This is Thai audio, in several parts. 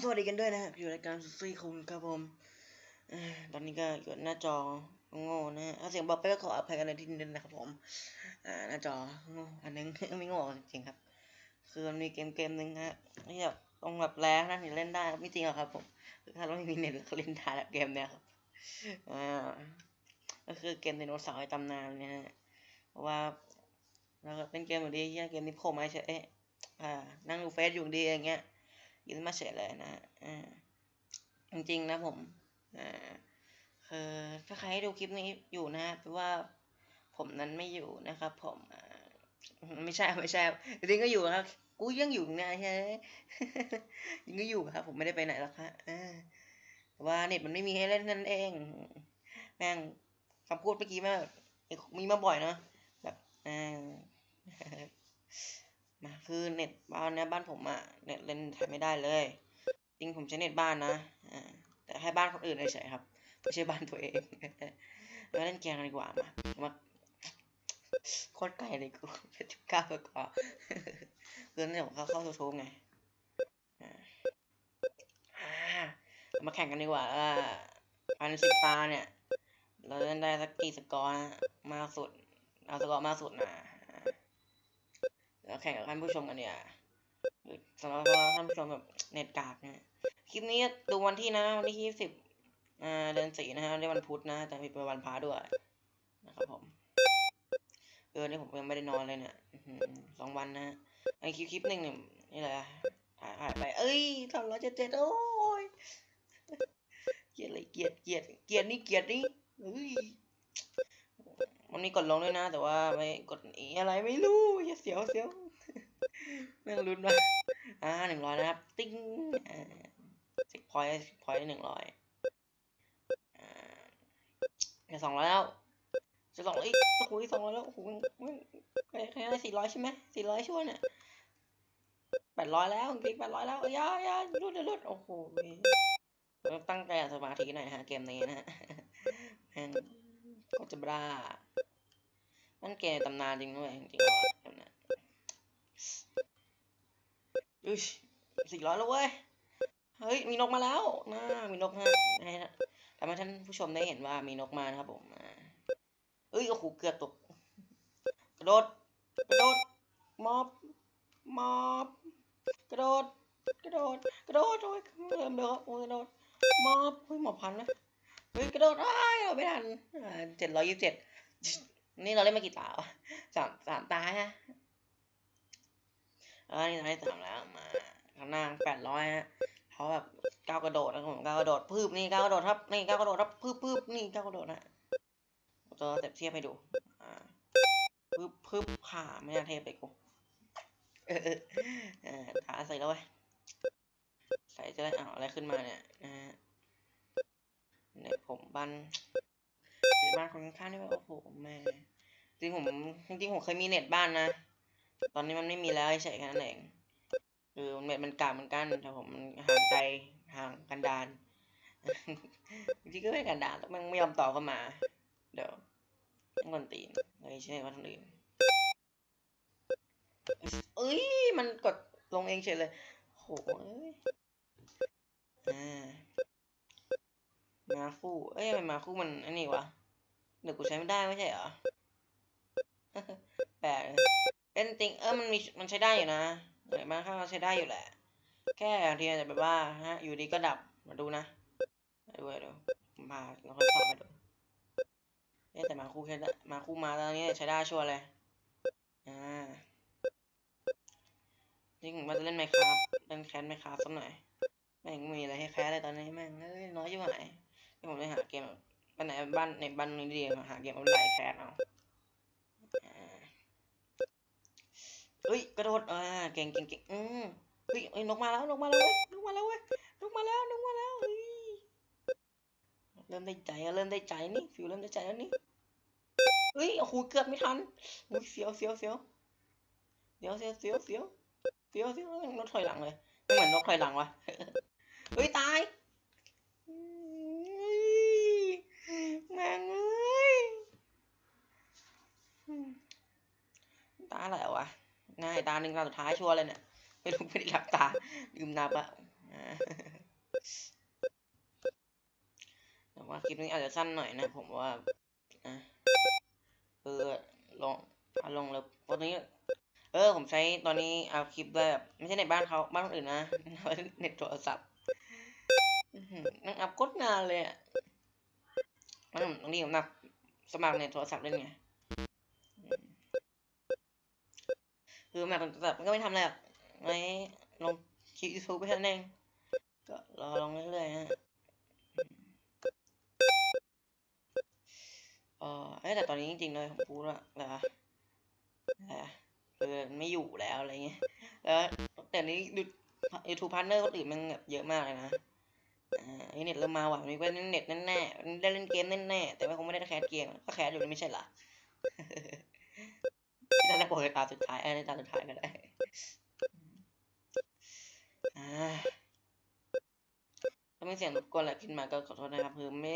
สวัสดีกันด้วยนะครับอยู่รายการสุซี่คุณครับผมตอนนี้ก็อยู่หน้าจอโง่นะถ้าเสียงบอกไปก็ขออภัยกันในที่นี้นะครับผมหน้าจอโง่อันนึงไม่โง่จริงๆครับ คือมันมีเกมเกมหนึ่งฮะที่แบบต้องแบบแรงนะถึงเล่นได้ไม่จริงหรอกครับผมถ้าเราไม่มีเน็ตเราเล่นได้แล้วเกมเนี้ยครับก็คือเกมไดโนเสาร์ในตำนานเนี่ยเพราะว่าเราก็เล่นเกมอยู่ดีเหี้เกมนี้โผล่มาเฉยเอ๊ะนั่งดูเฟซอยู่ดีอย่างเงี้ย ยืนมาเฉยเลยนะอ่าจริงๆนะผมอ่าคือถ้าใครดูคลิปนี้อยู่นะแปลว่าผมนั้นไม่อยู่นะครับ ผมอ่าไม่ใช่ไม่ใช่จริงๆก็อยู่ครับกูยังอยู่นะใช่ไหมยังก็อยู่ครับ ผมไม่ได้ไปไหนหรอกครับอ่าแต่ว่าเน็ตมันไม่มีให้เล่นนั่นเอง แม่งคำพูดเมื่อกี้แม่งมีมาบ่อยเนาะแบบอ่า มาคือเน็ตบ้านเนี่ยบ้านผมอะเน็ตเล่นใช้ไม่ได้เลย จริงผมใช้เน็ตบ้านนะอ่าแต่ให้บ้านคนอื่นเฉยครับไม่ใช่บ้านตัวเองมาเล่นเกมกันดีกว่ามามาโคตรไกลเลยกูสิบเก้าก็คือเนี่ยผมเข้าเข้าทูบไงอ่ามาแข่งกันดีกว่าว่าภายในสิบตาเนี่ย เราเล่นได้สักกี่สกอร์มากสุด เอาสกอร์มากสุดนะอ่า แล้วแข่งกับท่านผู้ชมกันเนี่ยสำหรับท่านผู้ชมแบบเน็ตกากนะคลิปนี้ดูวันที่นะวันที่ยี่สิบอ่าเดือนสี่นะฮะในวันพุธนะแต่เป็นวันพระด้วยนะครับผมเออนี่ผมยังไม่ได้นอนเลยเนี่ยสองวันนะอันนี้คลิปคลิปหนึ่งเนี่ยนี่แหละถ่ายถ่ายไป เอ้ยทำร้อยเจ็ดเจ็ดโอ้ยเกียดเลยเกียดเกียดเกียดนี่เกียดนี่เฮ้ย มันมีกดลงด้วยนะ แต่ว่าไม่กดอีอะไรไม่รู้อย่าเสียวเสียวแม่งลุ้นว่ะอ่าหนึ่งร้อยนะครับ ติ้งอ่าสิบพอยต์พอยต์หนึ่งร้อยอ่าจะสองร้อยแล้วจะสองร้อยอีกโอ้โหสองร้อยแล้วโอ้โหมันใครใครได้สี่ร้อยใช่ไหมสี่ร้อยช่วยเนี่ยแปดร้อยแล้วจริงแปดร้อยแล้วยอยาอยาลุดลุดโอ้โหต้องตั้งใจสมาธิหน่อยฮะเกมนี้นะฮะ ก็จะบ้ามันเกมตำนานจริงด้วยจริงๆนะอุ้ยสี่ร้อยแล้วเว้ย เฮ้ย มีนกมาแล้วนะมีนกฮะให้ทำให้ท่านผู้ชมได้เห็นว่ามีนกมานะครับผมเอ้ย โอ้โห เกือบตก กระโดด กระโดด มอบ มอบ กระโดด กระโดด กระโดดโอ้ยเริ่มเด้อโอ้ยกระโดด มอบเฮ้ยหมอบพันนะ เฮ้ยกระโดดอ้ายเอาไม่ทันเจ็ดร้อยยี่สิบเจ็ดนี่เราเล่นมากี่ตาวะสามสามตาฮะออนี่ตาที่สามแล้วมาข้างหน้าแปดร้อยฮะเขาแบบก้าวกระโดดนะผมก้าวกระโดดพืบนี่ก้าวกระโดดครับนี่ก้าวกระโดดครับพืบพืบนี่ก้าวกระโดดนะตัวเต็บเทียบให้ดูอ่าพืบพืบผ่าไม่น่าเทพเลยกูเออเออตาใส่แล้วเว้ยใส่จะได้เอาอะไรขึ้นมาเนี่ยนะ ฮะในผมบ้านบ้านคนข้างๆนี่ว่าโอ้โหแม่จริงผมจริงๆผมเคยมีเน็ตบ้านนะตอนนี้มันไม่มีแล้วเฉยแค่นั้นเองคือเน็ตมันกากเหมือนกันแต่ผมห่างไกลห่างกันดานจริงๆก็ไม่กันดานแล้วมันไม่ยอมตอเข้ามา เดี๋ยวต้องกวนตีนเลยใช่ไหมว่าทางอื่นเอ้ยมันกดลงเองเฉยเลยโหเอ้ยอ่า มาคู่ เอ้ยทำไมมาคู่มันอันนี้วะเดี๋ยวกูใช้ไม่ได้ไม่ใช่เหรอแปลกเล่นจริงเออมันมีมันใช้ได้อยู่นะเออมาข้างเราใช้ได้อยู่แหละ แค่บางทีอาจจะแบบว่าฮะ อยู่ดีก็ดับมาดูนะมาดูมาดูผมาเราค่อยเข้ามาดูเอ๊ะแต่มาคู่แค่ได้มาคู่มาตอนนี้ใช้ได้ชัวร์เลยอ่าจริงมว่าจะเล่นไมครับเล่นแคนไมครับสักหน่อยแม่งมีอะไรให้แคสเลยตอนนี้แม่งเอ้ยน้อยอยู่ไหน ผมเลยหาเกมบ้านไหนบ้านในบ้านนี้ดีหาเกมออนไลน์แคสเอาเฮ้ยกระโดดอ่าเก่งเก่งเก่งอืมเฮ้ยเฮ้ยนกมาแล้วนกมาแล้วนกมาแล้วเว้ยนกมาแล้วนกมาแล้วเริ่มได้ใจเริ่มได้ใจนี่ฟิวเริ่มได้ใจแล้วนี่เฮ้ยโอ้โหเกือบไม่ทันอุ้ยเสียวเสียวเสียวเดี๋ยวเสียวเสียวเสียวเสียวเสียวนกถอยหลังเลยไม่เหมือนนกถอยหลังวะเฮ้ยตาย ตาอะไรวะง่ายตาหนึ่งตาสุดท้ายชัวร์เลยเนี่ยไม่รู้ไม่ได้หลับตาลืมนับอะแต่ว่าคลิปนี้อาจจะสั้นหน่อยนะ ผมว่านะเออลงเอาลงแล้ววันนี้ เออ ผมใช้ตอนนี้เอาคลิปได้แบบไม่ใช่ในบ้านเขาบ้านคนอื่นนะเน็ตโทรศัพท์นั่งอัพโคตรงานเลยอะนั่นตรงนี้ผมนับสมัครเน็ตโทรศัพท์เล่นไงอืม คือแบบโทรศัพท์มันก็ไม่ทำอะไรหรอกไว้ลงคลิปยูทูบไปเท่านั้นเองก็รอลงเรื่อยๆนะเออเอ้แต่ตอนนี้จริงๆเลยผมพูดว่าอะไรวะอะไรคือไม่อยู่แล้วอะไรเงี้ยแล้วแต่นี้ดูยูทูบพาร์ทเนอร์คนอื่นมันแบบเยอะมากเลยนะอ่าไอเน็ตเริ่มมาว่ะมีว่าเน็ตแน่ๆได้เล่นเกมแน่ๆแต่ว่าคงไม่ได้แคสเกมก็แคสอยู่ไม่ใช่หรอ นั่นแหละบอกเลยตาสุดท้ายเออในตาสุดท้ายก็ได้ถ้าไม่เสียงรบกวนอะไรขึ้นมาก็ขอโทษนะครับคือไม่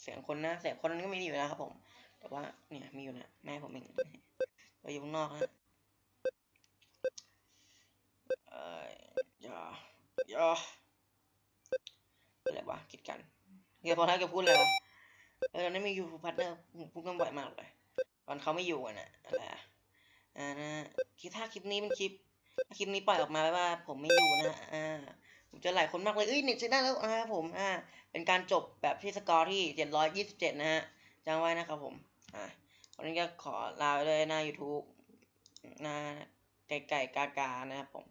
เสียงคนนะเสียงคนนั้นก็มีอยู่นะครับผม แต่ว่าเนี่ยมีอยู่นะแม่ผมเองก็อยู่ข้างนอกฮะเอ่อย่าอย่าอะไรวะคิดกันเดี๋ยวพอแล้วจะพูดอะไรวะเออตอนนี้มียูทูบพาร์ทเนอร์พูดกันบ่อยมากเลย ตอนเขาไม่อยู่อะนะอะไรอะ อ่านะคิดถ้าคลิปนี้เป็นคลิปคลิปนี้ปล่อยออกมาว่า ผมไม่อยู่นะอ่าผมจอหลายคนมากเลยเอ้ยเน็ตใช้ได้แล้วนะครับผมอ่าเป็นการจบแบบที่สกอร์ที่เจ็ดร้อยยี่สิบเจ็ดนะฮะจำไว้นะครับผมอ่าวันนี้ก็ขอลาไปเลยหน้า YouTube หน้าไก่ไก่กากานะครับผม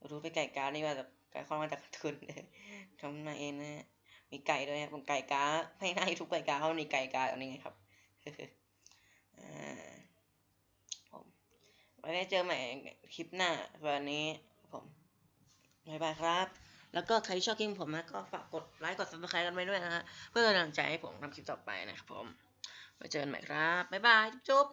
YouTube ไปไก่กานี่มาจากไก่ข้อมาจากทุนทำมาเองนะฮะมีไก่ด้วยครับผมไก่กาให้หน้า YouTube ไก่กาเขามีไก่กาอันนี้ไงครับ อ่า ไว้ได้เจอใหม่คลิปหน้าวันนี้ผมบายบายครับ แล้วก็ใครที่ชอบคลิปผมนะก็ฝากกดไลค์กด subscribe กันไว้ด้วยนะฮะเพื่อเป็นกำลังใจให้ผมทำคลิปต่อไปนะครับผมไว้เจอกันใหม่ครับบ๊ายบายจุ๊บ